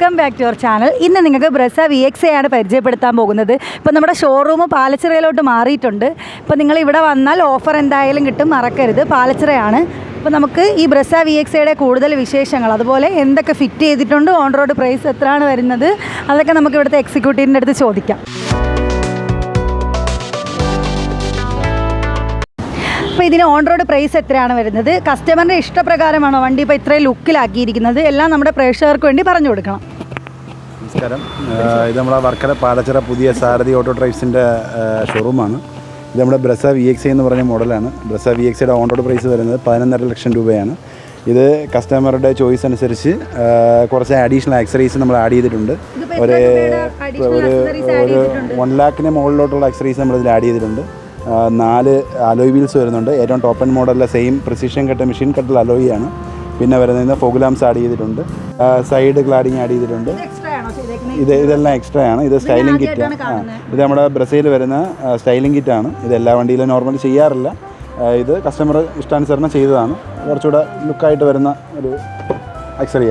Welcome back to your channel ഇന്ന് നിങ്ങൾക്ക് Brezza V X A ആണ് പരിചയപ്പെടുത്താൻ പോകുന്നത്. ഇപ്പോൾ നമ്മുടെ ഷോറൂം പാലച്ചിറയിലോട്ട് മാറിയിട്ടുണ്ട്. ഇപ്പോൾ നിങ്ങൾ ഇവിടെ വന്നാൽ ഓഫർ എന്തായാലും കിട്ടും മറക്കരുത്. പാലച്ചിറയാണ്. അപ്പോൾ നമുക്ക് ഈ ബ്രസ വി എക്സ് എയുടെ കൂടുതൽ വിശേഷങ്ങൾ അതുപോലെ എന്തൊക്കെ ഫിറ്റ് ചെയ്തിട്ടുണ്ട് ഓൺ റോഡ് പ്രൈസ് എത്രയാണ് വരുന്നത് അതൊക്കെ നമുക്ക് ഇവിടുത്തെ എക്സിക്യൂട്ടീവിന്റെ അടുത്ത് ചോദിക്കാം. അപ്പോൾ ഇതിന് ഓൺ റോഡ് പ്രൈസ് എത്രയാണ് വരുന്നത്? കസ്റ്റമറിന്റെ ഇഷ്ടപ്രകാരമാണോ വണ്ടി ഇപ്പോൾ ഇത്രയും ലുക്കിലാക്കിയിരിക്കുന്നത്? എല്ലാം നമ്മുടെ പ്രേക്ഷകർക്ക് വേണ്ടി പറഞ്ഞു കൊടുക്കണം. നമസ്കാരം. ഇത് നമ്മുടെ വർക്കല പാലച്ചിറ പുതിയ സാരഥി ഓട്ടോ ഡ്രൈവ്സിന്റെ ഷോറൂമാണ് ഇത് നമ്മുടെ ബ്രസ വി എക്സ് എന്ന് പറഞ്ഞ മോഡലാണ്. ബ്രസ വി എക്സിയുടെ ഓൺ റോഡ് പ്രൈസ് വരുന്നത് പതിനൊന്നര ലക്ഷം രൂപയാണ്. ഇത് കസ്റ്റമറുടെ ചോയ്സ് അനുസരിച്ച് കുറച്ച് അഡീഷണൽ ആക്സറീസ് നമ്മൾ ആഡ് ചെയ്തിട്ടുണ്ട്. ഒരു ഒരു ഒരു വൺ ലാക്കിന് മുകളിലോട്ടുള്ള ആക്സറീസ് നമ്മൾ ഇതിൽ ആഡ് ചെയ്തിട്ടുണ്ട്. നാല് അലോയ് വീൽസ് വരുന്നുണ്ട്. ഏറ്റവും ടോപ്പ് ആൻഡ് മോഡലിലെ സെയിം പ്രിസിഷൻ കട്ട് മെഷീൻ കെട്ടൽ അലോയിയാണ് ആണ്. പിന്നെ വരുന്നതിന് ഫോഗുലാംസ് ആഡ് ചെയ്തിട്ടുണ്ട്. സൈഡ് ക്ലാഡിങ് ആഡ് ചെയ്തിട്ടുണ്ട്. ഇത് ഇതെല്ലാം എക്സ്ട്രാ ആണ്. ഇത് സ്റ്റൈലിംഗ് കിറ്റ്. ഇത് നമ്മുടെ ബ്രസീൽ വരുന്ന സ്റ്റൈലിംഗ് കിറ്റ് ആണ്. ഇത് എല്ലാ വണ്ടിയിലും നോർമലി ചെയ്യാറില്ല. ഇത് കസ്റ്റമർ ഇഷ്ടാനുസരണം ചെയ്തതാണ്. കുറച്ചുകൂടെ ലുക്കായിട്ട് വരുന്ന ഒരു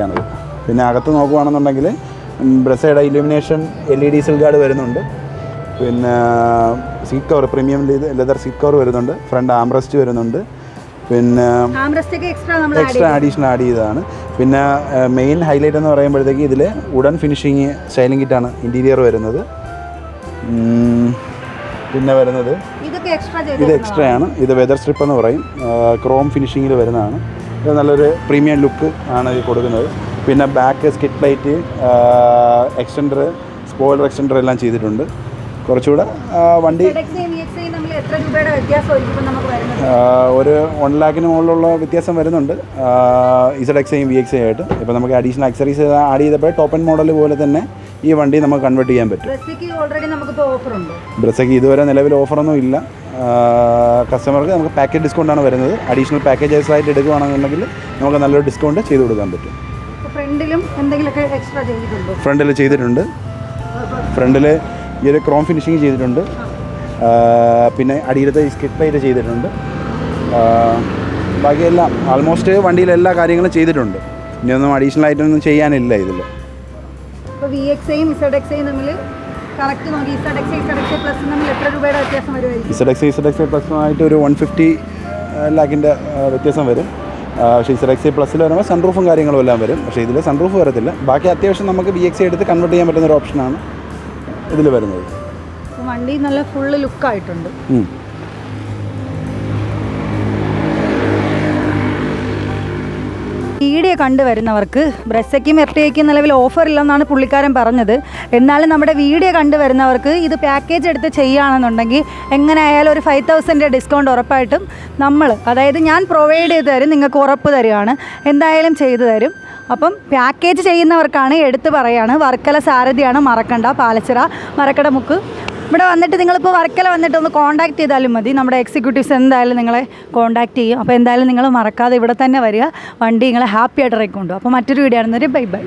ആണിത്. പിന്നെ അകത്ത് നോക്കുകയാണെന്നുണ്ടെങ്കിൽ ബ്രസയുടെ illumination L E D sill guard വരുന്നുണ്ട്. പിന്നെ seat cover premium leather seat cover വരുന്നുണ്ട്. ഫ്രണ്ട് ആംറസ്റ്റ് വരുന്നുണ്ട്. പിന്നെ എക്സ്ട്രാ അഡീഷണൽ ആഡ് ചെയ്തതാണ്. പിന്നെ മെയിൻ ഹൈലൈറ്റ് എന്ന് പറയുമ്പോഴത്തേക്ക് ഇതിൽ ഉടൻ ഫിനിഷിങ് സ്റ്റൈലിംഗ് കിറ്റാണ് ഇന്റീരിയർ വരുന്നത്. പിന്നെ വരുന്നത് ഇത് എക്സ്ട്രാ ആണ്. ഇത് വെതർ സ്ട്രിപ്പ് എന്ന് പറയും. ക്രോം ഫിനിഷിങ്ങിൽ വരുന്നതാണ്. ഇത് നല്ലൊരു പ്രീമിയം ലുക്ക് ആണ് ഇത് കൊടുക്കുന്നത്. പിന്നെ back skirt light extender spoiler extender എല്ലാം ചെയ്തിട്ടുണ്ട്. കുറച്ചുകൂടെ വണ്ടി ഒരു വൺ ലാക്കിന് മുകളിലുള്ള വ്യത്യാസം വരുന്നുണ്ട്. ഇസഡ് എക്സയും വി എക്സയും ആയിട്ട്. ഇപ്പോൾ നമുക്ക് അഡീഷണൽ അക്സറീസ് ആഡ് ചെയ്തപ്പോൾ ടോപ്പ് ആൻഡ് മോഡൽ പോലെ തന്നെ ഈ വണ്ടി നമുക്ക് കൺവേർട്ട് ചെയ്യാൻ പറ്റും. ബ്രസയ്ക്ക് ഇതുവരെ നിലവിൽ ഓഫറൊന്നും ഇല്ല. കസ്റ്റമർക്ക് നമുക്ക് പാക്കേജ് ഡിസ്കൗണ്ടാണ് വരുന്നത്. അഡീഷണൽ പാക്കേജസ് ആയിട്ട് എടുക്കുകയാണെന്നുണ്ടെങ്കിൽ നമുക്ക് നല്ലൊരു ഡിസ്കൗണ്ട് ചെയ്ത് കൊടുക്കാൻ പറ്റും. ഫ്രണ്ടിലും എന്തെങ്കിലുമൊക്കെ എക്സ്ട്രാ ചെയ്തിട്ടുണ്ട്? ഫ്രണ്ടിൽ ചെയ്തിട്ടുണ്ട്. ഫ്രണ്ടിൽ ഈ ഒരു ക്രോം ഫിനിഷിങ് ചെയ്തിട്ടുണ്ട്. പിന്നെ അടിയിലത്തെ ഈ സ്കിറ്റ് പ്ലേറ്റ് ചെയ്തിട്ടുണ്ട്. ബാക്കിയെല്ലാം ആൾമോസ്റ്റ് വണ്ടിയിൽ എല്ലാ കാര്യങ്ങളും ചെയ്തിട്ടുണ്ട്. ഇനിയൊന്നും അഡീഷണൽ ആയിട്ടൊന്നും ചെയ്യാനില്ല ഇതിൽ ഇപ്പോൾ വി എക്സയും ഇസഡ് എക്സയും തമ്മിൽ കറക്റ്റ് നോക്കി. Z X Z X plus തമ്മിൽ എത്ര രൂപയുടെ വ്യത്യാസം വരുമായിരിക്കും? ഇസഡ് എക്സ് ഇസഡ് എക്സ് പ്ലസുമായിട്ട് ഒരു വൺ ഫിഫ്റ്റി ലാക്കിന്റെ വ്യത്യാസം വരും. പക്ഷേ ഇസഡ് എക്സ് പ്ലസ്സിൽ വരുമ്പോൾ സൺറൂഫും കാര്യങ്ങളും എല്ലാം വരും. പക്ഷേ ഇതിൽ സൺറൂഫ് വരത്തില്ല. ബാക്കി അത്യാവശ്യം നമുക്ക് ബി എക്സ് എടുത്ത് കൺവേർട്ട് ചെയ്യാൻ പറ്റുന്ന ഒരു ഓപ്ഷനാണ് ഇതിൽ വരുന്നത്? വണ്ടി നല്ല ഫുള്ള് ലുക്കായിട്ടുണ്ട് ആയിട്ടുണ്ട്. വീഡിയോ കണ്ടുവരുന്നവർക്ക് ബ്രസയ്ക്കും എർട്ടിയയ്ക്കും നിലവിൽ ഓഫർ ഇല്ലെന്നാണ് പുള്ളിക്കാരൻ പറഞ്ഞത്. എന്നാലും നമ്മുടെ വീഡിയോ കണ്ടുവരുന്നവർക്ക് ഇത് പാക്കേജ് എടുത്ത് ചെയ്യുകയാണെന്നുണ്ടെങ്കിൽ എങ്ങനെ ആയാലും ഒരു ഫൈവ് തൗസൻഡ് ഡിസ്കൗണ്ട് ഉറപ്പായിട്ടും നമ്മൾ അതായത് ഞാൻ പ്രൊവൈഡ് ചെയ്ത് തരും നിങ്ങൾക്ക് ഉറപ്പ് തരികയാണ് എന്തായാലും ചെയ്തു തരും. അപ്പം പാക്കേജ് ചെയ്യുന്നവർക്കാണ് എടുത്തു പറയാണ്. വർക്കല സാരഥിയാണ് മറക്കണ്ട പാലച്ചിറ മറക്കട മുക്ക്. ഇവിടെ വന്നിട്ട് നിങ്ങളിപ്പോൾ വർക്കല വന്നിട്ട് ഒന്ന് കോൺടാക്ട് ചെയ്താലും മതി. നമ്മുടെ എക്സിക്യൂട്ടീവ്സ് എന്തായാലും നിങ്ങളെ കോൺടാക്ട് ചെയ്യും. അപ്പോൾ എന്തായാലും നിങ്ങൾ മറക്കാതെ ഇവിടെ തന്നെ വരിക. വണ്ടി നിങ്ങളെ ഹാപ്പി ആയിട്ട് ഇറക്കൊണ്ടു അപ്പോൾ മറ്റൊരു വീഡിയോ ആണെന്നൊരു ബൈ ബൈ